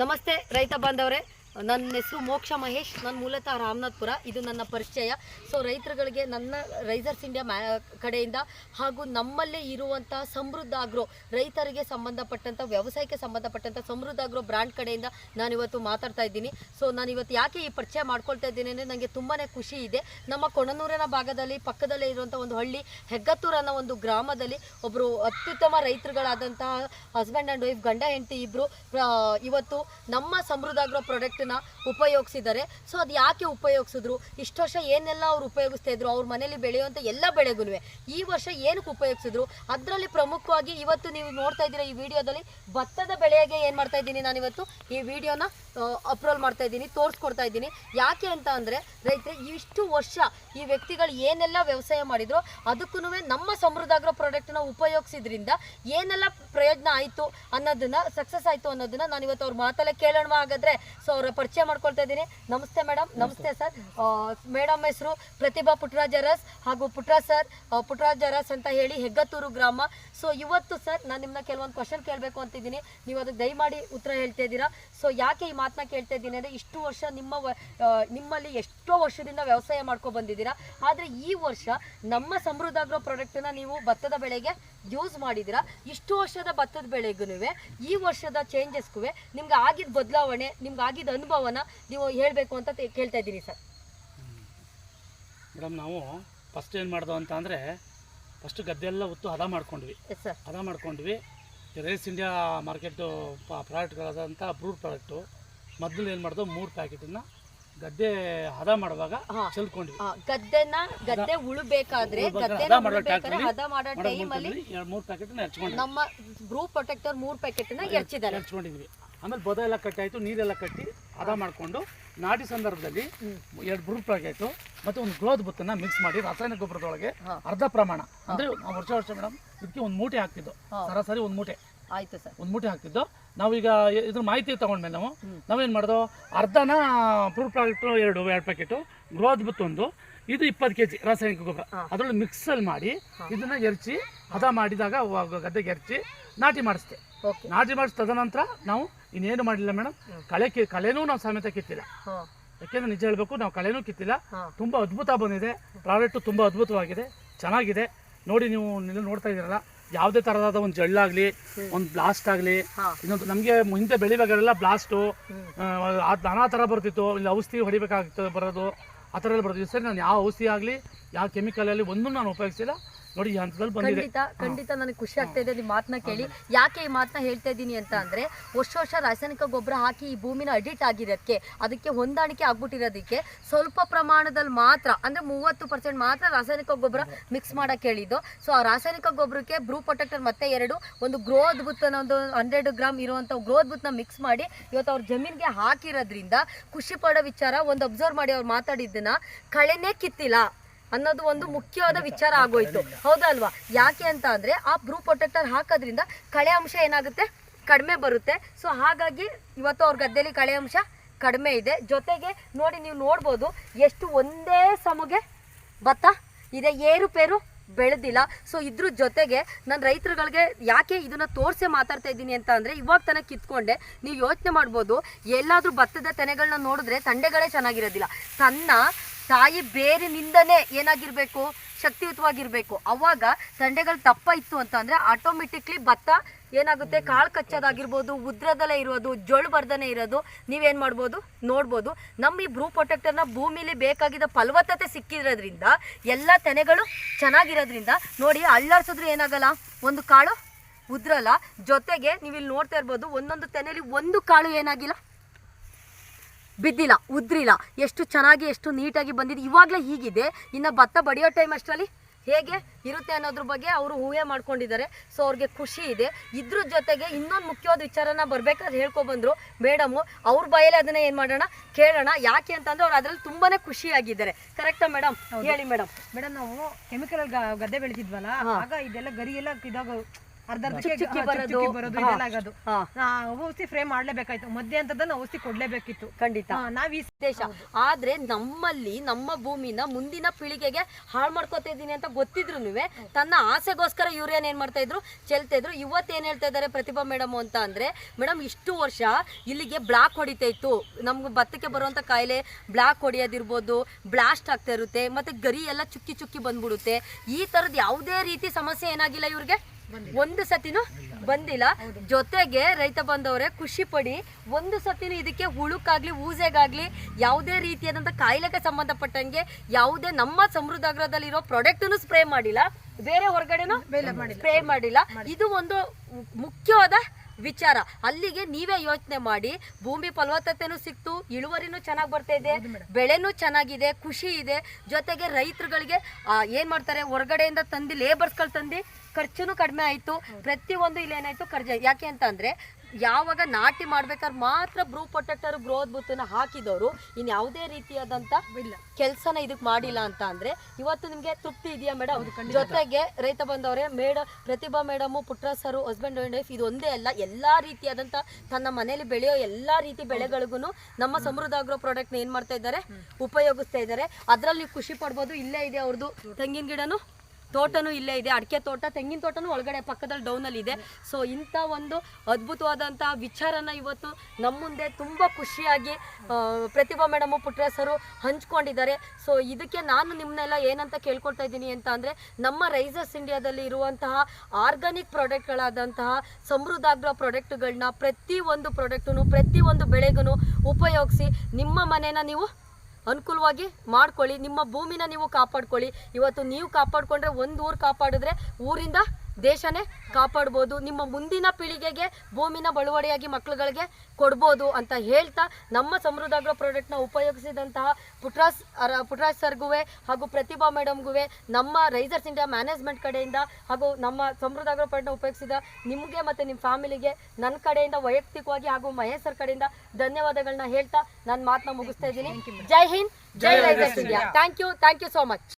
ನಮಸ್ತೆ, ರೈತ ಬಾಂಧವರೇ. ನನ್ನ ಹೆಸರು ಮೋಕ್ಷ ಮಹೇಶ್. ನನ್ನ ಮೂಲತಃ ರಾಮನಾಥ್ಪುರ. ಇದು ನನ್ನ ಪರಿಚಯ. ಸೊ ರೈತರುಗಳಿಗೆ ನನ್ನ ರೈಸರ್ಸ್ ಇಂಡಿಯಾ ಮ್ಯಾ ಕಡೆಯಿಂದ ಹಾಗೂ ನಮ್ಮಲ್ಲೇ ಇರುವಂಥ ಸಮೃದ್ಧ ಆಗ್ರೋ ರೈತರಿಗೆ ಸಂಬಂಧಪಟ್ಟಂಥ ವ್ಯವಸಾಯಕ್ಕೆ ಸಂಬಂಧಪಟ್ಟಂಥ ಸಮೃದ್ಧ ಆಗ್ರೋ ಬ್ರ್ಯಾಂಡ್ ಕಡೆಯಿಂದ ನಾನು ಇವತ್ತು ಮಾತಾಡ್ತಾ ಇದ್ದೀನಿ. ಸೊ ನಾನಿವತ್ತು ಯಾಕೆ ಈ ಪರಿಚಯ ಮಾಡ್ಕೊಳ್ತಾ ಇದ್ದೀನಿ ಅಂದರೆ ನನಗೆ ತುಂಬಾ ಖುಷಿ ಇದೆ. ನಮ್ಮ ಕೊಣನೂರಿನ ಭಾಗದಲ್ಲಿ ಪಕ್ಕದಲ್ಲೇ ಇರುವಂಥ ಒಂದು ಹಳ್ಳಿ ಹೆಗ್ಗತ್ತೂರು ಅನ್ನೋ ಒಂದು ಗ್ರಾಮದಲ್ಲಿ ಒಬ್ಬರು ಅತ್ಯುತ್ತಮ ರೈತರುಗಳಾದಂತಹ ಹಸ್ಬೆಂಡ್ ಆ್ಯಂಡ್ ವೈಫ್ ಗಂಡ, ಹೆಂಡತಿ ಇಬ್ಬರು ಇವತ್ತು ನಮ್ಮ ಸಮೃದ್ಧ ಸಮೃದ್ಧಾಗ್ರೋ ಪ್ರಾಡಕ್ಟನ್ನ ಉಪಯೋಗಿಸಿದ್ದಾರೆ. ಸೊ ಅದು ಯಾಕೆ ಉಪಯೋಗಿಸಿದ್ರು? ಇಷ್ಟು ವರ್ಷ ಏನೆಲ್ಲ ಅವ್ರು ಉಪಯೋಗಿಸ್ತಾ ಇದ್ರು? ಅವ್ರ ಮನೇಲಿ ಬೆಳೆಯುವಂಥ ಎಲ್ಲ ಬೆಳೆಗೂ ಈ ವರ್ಷ ಏನಕ್ಕೆ ಉಪಯೋಗಿಸಿದ್ರು? ಅದರಲ್ಲಿ ಪ್ರಮುಖವಾಗಿ ಇವತ್ತು ನೀವು ನೋಡ್ತಾ ಇದ್ದೀರಾ ಈ ವಿಡಿಯೋದಲ್ಲಿ ಭತ್ತದ ಬೆಳೆಗೆ ಏನು ಮಾಡ್ತಾ ಇದ್ದೀನಿ ನಾನಿವತ್ತು. ಈ ವಿಡಿಯೋನ ಅಪ್ರೋಲ್ ಮಾಡ್ತಾ ಇದ್ದೀನಿ, ತೋರಿಸ್ಕೊಡ್ತಾ ಇದ್ದೀನಿ. ಯಾಕೆ ಅಂತ ಅಂದರೆ, ರೈತರು, ಇಷ್ಟು ವರ್ಷ ಈ ವ್ಯಕ್ತಿಗಳು ಏನೆಲ್ಲ ವ್ಯವಸಾಯ ಮಾಡಿದ್ರು ಅದಕ್ಕೂ ನಮ್ಮ ಸಮೃದ್ಧಾಗ್ರೋ ಪ್ರಾಡಕ್ಟ್ನ ಉಪಯೋಗಿಸಿದ್ರಿಂದ ಏನೆಲ್ಲ ಪ್ರಯೋಜನ ಆಯಿತು ಅನ್ನೋದನ್ನ ಸಕ್ಸಸ್ ಆಯಿತು ಅನ್ನೋದನ್ನ ನಾನು ಇವತ್ತು ಅವ್ರ ಮಾತಲ್ಲೇ ಕೇಳೋಣ ಹಾಗಾದರೆ. ಸೊ ಅವರ ಪರಿಚಯ ಮಾಡ್ಕೊಳ್ತಾ ಇದ್ದೀನಿ. ನಮಸ್ತೆ ಮೇಡಮ್ ನಮಸ್ತೆ ಸರ್ ಮೇಡಮ್ ಹೆಸರು ಪ್ರತಿಭಾ ಪುಟ್ಟರಾಜ ಅರಸ್ ಹಾಗೂ ಪುಟ್ರಾ ಸರ್ ಪುಟ್ಟರಾಜ ಅರಸ್ ಅಂತ ಹೇಳಿ ಹೆಗ್ಗತ್ತೂರು ಗ್ರಾಮ. ಸೊ ಇವತ್ತು ಸರ್ ನಾನು ನಿಮ್ಮನ್ನ ಕೆಲವೊಂದು ಕ್ವಶನ್ ಕೇಳಬೇಕು ಅಂತಿದ್ದೀನಿ. ನೀವು ಅದಕ್ಕೆ ದಯಮಾಡಿ ಉತ್ತರ ಹೇಳ್ತಾ ಇದ್ದೀರಾ? ಸೊ ಯಾಕೆ ಈ ಮಾತನ್ನ ಕೇಳ್ತಾ ಇದ್ದೀನಿ ಅಂದರೆ ಇಷ್ಟು ವರ್ಷ ನಿಮ್ಮ ನಿಮ್ಮಲ್ಲಿ ಎಷ್ಟೋ ವರ್ಷದಿಂದ ವ್ಯವಸಾಯ ಮಾಡ್ಕೊ ಬಂದಿದ್ದೀರಾ. ಆದರೆ ಈ ವರ್ಷ ನಮ್ಮ ಸಮೃದ್ಧ ಸಮೃದ್ಧಾಗ್ರೋ ಪ್ರಾಡಕ್ಟನ್ನ ನೀವು ಭತ್ತದ ಬೆಳೆಗೆ ಯೂಸ್ ಮಾಡಿದ್ದೀರಾ. ಇಷ್ಟು ವರ್ಷದ ಭತ್ತದ ಬೆಳೆಗೂ ಈ ವರ್ಷದ ಚೇಂಜಸ್ಗೂ ನಿಮ್ಗೆ ಆಗಿದ್ದ ಬದಲಾವಣೆ ನಿಮ್ಗೆ ಆಗಿದ್ದ ಅನುಭವನ ನೀವು ಹೇಳಬೇಕು ಅಂತ ಕೇಳ್ತಾ ಇದ್ದೀನಿ ಸರ್. ಮೇಡಮ್ ನಾವು ಫಸ್ಟ್ ಏನು ಮಾಡ್ದೋ ಅಂತ ಅಂದರೆ ಫಸ್ಟ್ ಗದ್ದೆಲ್ಲ ಉತ್ತು ಹದ ಮಾಡ್ಕೊಂಡ್ವಿ. ಎಸ್ ಸರ್ ಹದ ಮಾಡ್ಕೊಂಡ್ವಿ. ರೇಸ್ ಇಂಡಿಯಾ ಮಾರ್ಕೆಟು ಪ್ರಾಡಕ್ಟ್ಗಳಾದಂಥ ಬ್ರೂಡ್ ಪ್ರಾಡಕ್ಟು ಮೊದಲು ಏನು ಮಾಡಿದ್ರು ಮೂರು ಪ್ಯಾಕೆಟನ್ನು ಗದ್ದೆ ಹದ ಮಾಡುವಾಗ. ಚೆಲ್ಕೊಂಡ್ವಿ. ಗದ್ದೆನ ಗದ್ದೆ ಉಳಬೇಕಾದ್ರೆ ಗದ್ದೆನ ಮಾಡೋ ಉಳ್ಬೇಕಾದ್ರೆ ಹದ ಮಾಡೋ ಟೈಮ್ ಅಲ್ಲಿ ಎರಡು ಮೂರು ಪ್ಯಾಕೆಟ್ ಹಚ್ಕೊಂಡ್ವಿ ನಮ್ಮ ಬ್ರೂ ಪ್ರೊಟೆಕ್ಟರ್ ಮೂರು ಪ್ಯಾಕೆಟ್ನ ಎರ್ಚಿದ್ದಾರೆ. ಹಚ್ಕೊಂಡಿದ್ವಿ ಆಮೇಲೆ ಬದ ಎಲ್ಲ ಕಟ್ಟಾಯ್ತು ನೀರೆಲ್ಲ ಕಟ್ಟಿ ಹದ ಮಾಡಿಕೊಂಡು ನಾಟಿ ಸಂದರ್ಭದಲ್ಲಿ ಎರಡು ಬ್ರೂಪ್ ಪ್ಯಾಕೆಟು ಮತ್ತು ಒಂದು ಗ್ರೋತ್ ಬುತ್ತನ್ನ ಮಿಕ್ಸ್ ಮಾಡಿ ರಾಸಾಯನಿಕ ಗೊಬ್ಬರದೊಳಗೆ ಅರ್ಧ ಪ್ರಮಾಣ. ಅಂದರೆ ವರ್ಷ ವರ್ಷ ಮೇಡಮ್ ಇದಕ್ಕೆ ಒಂದು ಮೂಟೆ ಹಾಕ್ತಿದ್ದು. ಸರಾಸರಿ ಒಂದು ಮೂಟೆ. ಆಯ್ತು ಸರ್. ಒಂದು ಮೂಟೆ ಹಾಕ್ತಿದ್ದು. ನಾವೀಗ ಇದ್ರ ಮಾಹಿತಿ ತಗೊಂಡ್ಮೇಲೆ ನಾವು ನಾವೇನು ಮಾಡ್ದೋ? ಅರ್ಧನ ಫ್ರೂಟ್ ಪ್ರಾಡಕ್ಟ್ ಎರಡು ಎರಡು ಪ್ಯಾಕೆಟು ಗ್ರೋತ್ ಬುತ್ ಒಂದು ಇದು ಇಪ್ಪತ್ತು ಕೆ ಜಿ ರಾಸಾಯನಿಕ ಗೊಬ್ಬರ. ಅದರಲ್ಲಿ ಮಿಕ್ಸಲ್ಲಿ ಮಾಡಿ ಇದನ್ನ ಎರಚಿ ಹದ ಮಾಡಿದಾಗ ಅವಾಗ ಗದ್ದೆಗೆ ಎರಚಿ ನಾಟಿ ಮಾಡಿಸ್ತೆ. ಓಕೆ. ನಾಟಿ ಮಾಡಿಸಿ ತದನಂತರ ನಾವು ಇನ್ನೇನು ಮಾಡಿಲ್ಲ ಮೇಡಮ್. ಕಳೆ ಕಿ ಕಳೆನೂ ನಾವು ಸಮೇತ ಕಿತ್ತಿಲ್ಲ. ಯಾಕೆಂದ್ರೆ ನಿಜ ಹೇಳಬೇಕು ನಾವು ಕಳೆನೂ ಕಿತ್ತಿಲ್ಲ. ತುಂಬ ಅದ್ಭುತ ಬಂದಿದೆ. ಪ್ರಾಡಕ್ಟು ತುಂಬ ಅದ್ಭುತವಾಗಿದೆ. ಚೆನ್ನಾಗಿದೆ. ನೋಡಿ ನೀವು ನೀವು ನೋಡ್ತಾ ಇದ್ದೀರಲ್ಲ ಯಾವುದೇ ತರದಾದ ಒಂದು ಜಳ್ಳಾಗಲಿ ಒಂದು ಬ್ಲಾಸ್ಟ್ ಆಗಲಿ ಇನ್ನೊಂದು ನಮಗೆ ಹಿಂದೆ ಬೆಳಿಬೇಕಾಗೆಲ್ಲ ಬ್ಲಾಸ್ಟು ಅದು ನಾನಾ ಥರ ಬರ್ತಿತ್ತು. ಇಲ್ಲಿ ಔಷಧಿ ಹೊಡಿಬೇಕಾಗ್ತದೆ ಬರೋದು ಆ ಥರ ಎಲ್ಲ ಬರ್ತಿತ್ತು. ಸರಿ ನಾನು ಯಾವ ಔಷಧಿ ಆಗಲಿ ಯಾವ ಕೆಮಿಕಲಲ್ಲಿ ಒಂದನ್ನು ಒಂದೂ ನಾನು ಉಪಯೋಗಿಸಿಲ್ಲ. ನೋಡಿ ಈ ಹಂತದಲ್ಲಿ ಬಂದಿದೆ. ಖಂಡಿತ ಖಂಡಿತ ನನಗೆ ಖುಷಿ ಆಗ್ತಾ ಇದೆ ನಿಮ್ಮ ಮಾತನ್ನ ಕೇಳಿ. ಯಾಕೆ ಈ ಮಾತನ್ನ ಹೇಳ್ತಾ ಇದ್ದೀನಿ ಅಂತ ಅಂದ್ರೆ ವರ್ಷ ವರ್ಷ ರಾಸಾಯನಿಕ ಗೊಬ್ಬರ ಹಾಕಿ ಈ ಭೂಮಿನ ಅಡಿಟ್ ಆಗಿರೋದಕ್ಕೆ ಅದಕ್ಕೆ ಹೊಂದಾಣಿಕೆ ಆಗ್ಬಿಟ್ಟಿರೋದಕ್ಕೆ ಸ್ವಲ್ಪ ಪ್ರಮಾಣದಲ್ಲಿ ಮಾತ್ರ ಅಂದ್ರೆ ಮೂವತ್ತು ಪರ್ಸೆಂಟ್ ಮಾತ್ರ ರಾಸಾಯನಿಕ ಗೊಬ್ಬರ ಮಿಕ್ಸ್ ಮಾಡಕ್ಕೆ ಹೇಳಿದ್ದು. ಸೊ ಆ ರಾಸಾಯನಿಕ ಗೊಬ್ಬರಕ್ಕೆ ಬ್ರೂ ಪ್ರೊಟೆಕ್ಟರ್ ಮತ್ತೆ ಎರಡು ಒಂದು ಗ್ರೋ ಅದ್ಭುತ ಒಂದು ಹಂಡ್ರೆಡ್ ಗ್ರಾಮ್ ಇರುವಂತ ಗ್ರೋ ಅದ್ಭುತ ಮಿಕ್ಸ್ ಮಾಡಿ ಇವತ್ತು ಅವ್ರ ಜಮೀನ್ಗೆ ಹಾಕಿರೋದ್ರಿಂದ ಖುಷಿ ಪಡೋ ವಿಚಾರ ಒಂದು ಅಬ್ಸರ್ವ್ ಮಾಡಿ ಅವ್ರು ಮಾತಾಡಿದ್ದನ್ನ ಕಳೆನೇ ಕಿತ್ತಿಲ್ಲ. ಅನ್ನೋದು ಒಂದು ಮುಖ್ಯವಾದ ವಿಚಾರ ಆಗೋಯ್ತು. ಹೌದಲ್ವಾ ಯಾಕೆ ಅಂತ ಅಂದ್ರೆ ಆ ಬ್ರೂ ಪ್ರೊಟೆಕ್ಟರ್ ಹಾಕೋದ್ರಿಂದ ಕಳೆ ಅಂಶ ಏನಾಗುತ್ತೆ? ಕಡಿಮೆ ಬರುತ್ತೆ. ಸೊ ಹಾಗಾಗಿ ಇವತ್ತು ಅವ್ರ ಗದ್ದೆಯಲ್ಲಿ ಕಳೆ ಅಂಶ ಕಡಿಮೆ ಇದೆ. ಜೊತೆಗೆ ನೋಡಿ ನೀವು ನೋಡ್ಬೋದು ಎಷ್ಟು ಒಂದೇ ಸಮಗೆ ಭತ್ತ, ಇದೆ ಏರುಪೇರು ಬೆಳೆದಿಲ್ಲ. ಸೊ ಇದ್ರ ಜೊತೆಗೆ ನಾನು ರೈತರುಗಳಿಗೆ ಯಾಕೆ ಇದನ್ನ ತೋರಿಸಿ ಮಾತಾಡ್ತಾ ಇದ್ದೀನಿ ಅಂತ ಅಂದರೆ ಇವಾಗ ತನಕ ಕಿತ್ಕೊಂಡೆ. ನೀವು ಯೋಚನೆ ಮಾಡ್ಬೋದು, ಎಲ್ಲಾದ್ರೂ ಭತ್ತದ ತೆನೆಗಳನ್ನ ನೋಡಿದ್ರೆ ತಂಡೆಗಳೇ ಚೆನ್ನಾಗಿರೋದಿಲ್ಲ. ತನ್ನ ತಾಯಿ ಬೇರಿನಿಂದನೇ ಏನಾಗಿರ್ಬೇಕು? ಶಕ್ತಿಯುತವಾಗಿರ್ಬೇಕು. ಅವಾಗ ತಂಡೆಗಳು ದಪ್ಪ ಇತ್ತು ಅಂತ ಅಂದ್ರೆ ಆಟೋಮೆಟಿಕ್ಲಿ ಭತ್ತ ಏನಾಗುತ್ತೆ? ಕಾಳು ಕಚ್ಚೋದಾಗಿರ್ಬೋದು, ಉದ್ರದಲ್ಲೇ ಇರೋದು, ಜೊಳು ಬರ್ದನೆ ಇರೋದು, ನೀವೇನು ಮಾಡ್ಬೋದು? ನೋಡ್ಬೋದು. ನಮ್ಮ ಈ ಬ್ರೂ ಪ್ರೊಟೆಕ್ಟರ್ನ ಭೂಮಿಲಿ ಬೇಕಾಗಿದ್ದ ಫಲವತ್ತತೆ ಸಿಕ್ಕಿರೋದ್ರಿಂದ, ಎಲ್ಲ ತೆನೆಗಳು ಚೆನ್ನಾಗಿರೋದ್ರಿಂದ ನೋಡಿ ಅಳ್ಳಾಡ್ಸಿದ್ರು ಏನಾಗಲ್ಲ? ಒಂದು ಕಾಳು ಉದ್ರಲ್ಲ. ಜೊತೆಗೆ ನೀವು ಇಲ್ಲಿ ನೋಡ್ತಾ ಇರ್ಬೋದು, ಒಂದೊಂದು ತೆನೆಯಲ್ಲಿ ಒಂದು ಕಾಳು ಏನಾಗಿಲ್ಲ? ಬಿದ್ದಿಲ್ಲ ಉದ್ರಿಲ್ಲ. ಎಷ್ಟು ಚೆನ್ನಾಗಿ ಎಷ್ಟು ನೀಟಾಗಿ ಬಂದಿದೆ. ಇವಾಗಲೇ ಹೀಗಿದೆ. ಇನ್ನು ಭತ್ತ ಬಡಿಯೋ ಟೈಮ್ ಅಷ್ಟರಲ್ಲಿ ಹೇಗೆ ಇರುತ್ತೆ ಅನ್ನೋದ್ರ ಬಗ್ಗೆ ಅವರು ಊಹೆ ಮಾಡ್ಕೊಂಡಿದ್ದಾರೆ. ಸೊ ಅವ್ರಿಗೆ ಖುಷಿ ಇದೆ. ಇದ್ರ ಜೊತೆಗೆ ಇನ್ನೊಂದು ಮುಖ್ಯವಾದ ವಿಚಾರನ ಬರ್ಬೇಕಾದ್ರೆ ಹೇಳ್ಕೊಬಂದ್ರು. ಮೇಡಮು ಅವ್ರ ಬಾಯಲ್ಲಿ ಅದನ್ನ ಏನು ಮಾಡೋಣ? ಕೇಳೋಣ. ಯಾಕೆ ಅಂತಂದ್ರೆ ಅವ್ರು ಅದರಲ್ಲಿ ತುಂಬಾನೇ ಖುಷಿಯಾಗಿದ್ದಾರೆ. ಕರೆಕ್ಟಾ ಮೇಡಮ್ ಹೇಳಿ ಮೇಡಮ್ ಮೇಡಮ್ ನಾವು ಕೆಮಿಕಲ್ ಗದ್ದೆ ಬೆಳೆದಿದ್ವಲ್ಲ ಆಗ ಇದೆಲ್ಲ ಗರಿ ಎಲ್ಲ ಇದಾಗ ಬರೋದು. ಔಷಧಿ ಫ್ರೇಮ್ ಮಾಡ್ಲೇಬೇಕಾಯ್ತು. ಮಧ್ಯ ಅಂತದನ್ನ ಔಷಧಿ ಕೊಡ್ಲೇಬೇಕಿತ್ತು. ಖಂಡಿತ. ನಾವ್ ಈ ದೇಶ ಆದ್ರೆ ನಮ್ಮಲ್ಲಿ ನಮ್ಮ ಭೂಮಿನ ಮುಂದಿನ ಪೀಳಿಗೆಗೆ ಹಾಳು ಮಾಡ್ಕೋತಾ ಇದ್ದೀನಿ ಅಂತ ಗೊತ್ತಿದ್ರು ತನ್ನ ಆಸೆಗೋಸ್ಕರ ಇವ್ರೇನ್ ಏನ್ ಮಾಡ್ತಾ ಇದ್ರು? ಚೆಲ್ತಾ ಇದ್ರು. ಇವತ್ತು ಏನ್ ಹೇಳ್ತಾ ಇದ್ದಾರೆ ಪ್ರತಿಭಾ ಮೇಡಮ್ ಅಂತ ಅಂದ್ರೆ ಮೇಡಮ್ ಇಷ್ಟು ವರ್ಷ ಇಲ್ಲಿಗೆ ಬ್ಲಾಕ್ ಹೊಡಿತಾ ಇತ್ತು. ನಮ್ಗೆ ಭತ್ತಕ್ಕೆ ಬರುವಂತ ಕಾಯಿಲೆ ಬ್ಲಾಕ್ ಹೊಡೆಯೋದಿರ್ಬೋದು ಬ್ಲಾಸ್ಟ್ ಆಗ್ತಾ ಇರುತ್ತೆ ಮತ್ತೆ ಗರಿ ಎಲ್ಲ ಚುಕ್ಕಿ ಚುಕ್ಕಿ ಬಂದ್ಬಿಡುತ್ತೆ. ಈ ತರದ್ ಯಾವುದೇ ರೀತಿ ಸಮಸ್ಯೆ ಏನಾಗಿಲ್ಲ ಇವ್ರಿಗೆ? ಒಂದು ಸತಿನೂ ಬಂದಿಲ್ಲ. ಜೊತೆಗೆ ರೈತ ಬಂದವರೇ ಖುಷಿ ಪಡಿ ಒಂದು ಸತಿನೂ ಇದಕ್ಕೆ ಹುಳುಕಾಗ್ಲಿ ಊಸೆಗಾಗ್ಲಿ ಯಾವುದೇ ರೀತಿಯಾದಂಥ ಕಾಯಿಲೆಗೆ ಸಂಬಂಧಪಟ್ಟಂಗೆ ಯಾವುದೇ ನಮ್ಮ ಸಮೃದ್ಧಾಗ್ರದಲ್ಲಿರೋ ಪ್ರಾಡಕ್ಟನ್ನು ಸ್ಪ್ರೇ ಮಾಡಿಲ್ಲ. ಬೇರೆ ಹೊರಗಡೆನೂ ಸ್ಪ್ರೇ ಮಾಡಿಲ್ಲ. ಇದು ಒಂದು ಮುಖ್ಯವಾದ ವಿಚಾರ. ಅಲ್ಲಿಗೆ ನೀವೇ ಯೋಚನೆ ಮಾಡಿ. ಭೂಮಿ ಫಲವತ್ತತೆನೂ ಸಿಕ್ತು ಇಳುವರಿನೂ ಚೆನ್ನಾಗಿ ಬರ್ತಾ ಇದೆ ಬೆಳೆನೂ ಚೆನ್ನಾಗಿದೆ ಖುಷಿ ಇದೆ. ಜೊತೆಗೆ ರೈತರುಗಳಿಗೆ ಏನು ಏನ್ ಮಾಡ್ತಾರೆ? ಹೊರಗಡೆಯಿಂದ ತಂದು ಲೇಬರ್ಸ್ಗಳು ತಂದು ಖರ್ಚುನು ಕಡಿಮೆ ಆಯಿತು. ಪ್ರತಿಯೊಂದು ಇಲ್ಲಿ ಏನಾಯ್ತು? ಖರ್ಚು ಯಾಕೆ ಅಂತ ಅಂದ್ರೆ ಯಾವಾಗ ನಾಟಿ ಮಾಡ್ಬೇಕಾದ್ರೆ ಮಾತ್ರ ಬ್ರೂ ಪ್ರೊಟೆಕ್ಟರ್ ಗ್ರೋತ್ ಬುತ್ತನ್ನ ಹಾಕಿದವರು. ಇನ್ನು ಯಾವುದೇ ರೀತಿಯಾದಂತ ಕೆಲಸನ ಇದಕ್ಕೆ ಮಾಡಿಲ್ಲ ಅಂತ ಅಂದರೆ ಇವತ್ತು ನಿಮಗೆ ತೃಪ್ತಿ ಇದೆಯಾ ಮೇಡಮ್ ಜೊತೆಗೆ ರೈತ ಬಂದವರೇ ಮೇಡ ಪ್ರತಿಭಾ ಮೇಡಮ್ ಪುಟ್ರ ಸರ್ ಹಸ್ಬೆಂಡ್ ಅಂಡ್ ವೈಫ್ ಇದು ಒಂದೇ ಅಲ್ಲ ಎಲ್ಲಾ ರೀತಿಯಾದಂಥ ತನ್ನ ಮನೆಯಲ್ಲಿ ಬೆಳೆಯೋ ಎಲ್ಲಾ ರೀತಿ ಬೆಳೆಗಳಿಗೂ ನಮ್ಮ ಸಮೃದ್ಧ ಆಗಿರೋ ಪ್ರಾಡಕ್ಟ್ ಏನು ಮಾಡ್ತಾ ಇದ್ದಾರೆ? ಉಪಯೋಗಿಸ್ತಾ ಇದ್ದಾರೆ. ಅದರಲ್ಲಿ ನೀವು ಖುಷಿ ಪಡ್ಬೋದು ಇಲ್ಲೇ ಇದೆ ಅವ್ರದ್ದು ತೆಂಗಿನ ಗಿಡನು ತೋಟನೂ ಇಲ್ಲೇ ಇದೆ. ಅಡಿಕೆ ತೋಟ, ತೆಂಗಿನ ತೋಟನೂ ಒಳಗಡೆ, ಪಕ್ಕದಲ್ಲಿ ಡೌನಲ್ಲಿ ಇದೆ. ಸೊ ಇಂಥ ಒಂದು ಅದ್ಭುತವಾದಂಥ ವಿಚಾರನ ಇವತ್ತು ನಮ್ಮ ಮುಂದೆ ತುಂಬ ಖುಷಿಯಾಗಿ ಪ್ರತಿಭಾ ಮೇಡಮು ಪುಟ್ರೇಸರು ಹಂಚ್ಕೊಂಡಿದ್ದಾರೆ. ಸೊ ಇದಕ್ಕೆ ನಾನು ನಿಮ್ಮನ್ನೆಲ್ಲ ಏನಂತ ಕೇಳ್ಕೊಳ್ತಾ ಇದ್ದೀನಿ ಅಂತ ಅಂದರೆ, ನಮ್ಮ ರೈಸರ್ಸ್ ಇಂಡಿಯಾದಲ್ಲಿ ಇರುವಂತಹ ಆರ್ಗಾನಿಕ್ ಪ್ರಾಡಕ್ಟ್ಗಳಾದಂತಹ ಸಮೃದ್ಧಾಗ್ರ ಪ್ರಾಡಕ್ಟ್ಗಳನ್ನ ಪ್ರತಿ ಒಂದು ಪ್ರಾಡಕ್ಟನ್ನು ಪ್ರತಿ ಒಂದು ಬೆಳೆಗೂ ಉಪಯೋಗಿಸಿ ನಿಮ್ಮ ಮನೇನ ನೀವು ಅನುಕೂಲವಾಗಿ ಮಾಡ್ಕೊಳ್ಳಿ. ನಿಮ್ಮ ಭೂಮಿನ ನೀವು ಕಾಪಾಡ್ಕೊಳ್ಳಿ. ಇವತ್ತು ನೀವು ಕಾಪಾಡ್ಕೊಂಡ್ರೆ ಒಂದು ಊರು ಕಾಪಾಡಿದ್ರೆ ಊರಿಂದ ದೇಶನೇ ಕಾಪಾಡ್ಬೋದು ನಿಮ್ಮ ಮುಂದಿನ ಪೀಳಿಗೆಗೆ ಭೂಮಿನ ಬಳುವಳಿಯಾಗಿ ಮಕ್ಕಳುಗಳಿಗೆ ಕೊಡ್ಬೋದು ಅಂತ ಹೇಳ್ತಾ ನಮ್ಮ ಸಮೃದ್ಧ ಆಗ್ರೋ ಪ್ರಾಡಕ್ಟ್ನ ಉಪಯೋಗಿಸಿದಂತಹ ಪುಟ್ರಾಸ್ ಪುಟ್ರಾಜ್ ಸರ್ಗುವೆ ಹಾಗೂ ಪ್ರತಿಭಾ ಮೇಡಮ್ಗುವೆ ನಮ್ಮ ರೈಸರ್ಸ್ ಇಂಡಿಯಾ ಮ್ಯಾನೇಜ್ಮೆಂಟ್ ಕಡೆಯಿಂದ ಹಾಗೂ ನಮ್ಮ ಸಮೃದ್ಧ ಆಗ್ರೋ ಪ್ರಾಡಕ್ಟ್ನ ಉಪಯೋಗಿಸಿದ ನಿಮಗೆ ಮತ್ತು ನಿಮ್ಮ ಫ್ಯಾಮಿಲಿಗೆ ನನ್ನ ಕಡೆಯಿಂದ ವೈಯಕ್ತಿಕವಾಗಿ ಹಾಗೂ ಮಹೇಶ್ ಸರ್ ಕಡೆಯಿಂದ ಧನ್ಯವಾದಗಳನ್ನ ಹೇಳ್ತಾ ನಾನು ಮಾತನ್ನ ಮುಗಿಸ್ತಾ ಇದ್ದೀನಿ. Jai Hind Jai risers India. Thank you thank you so much.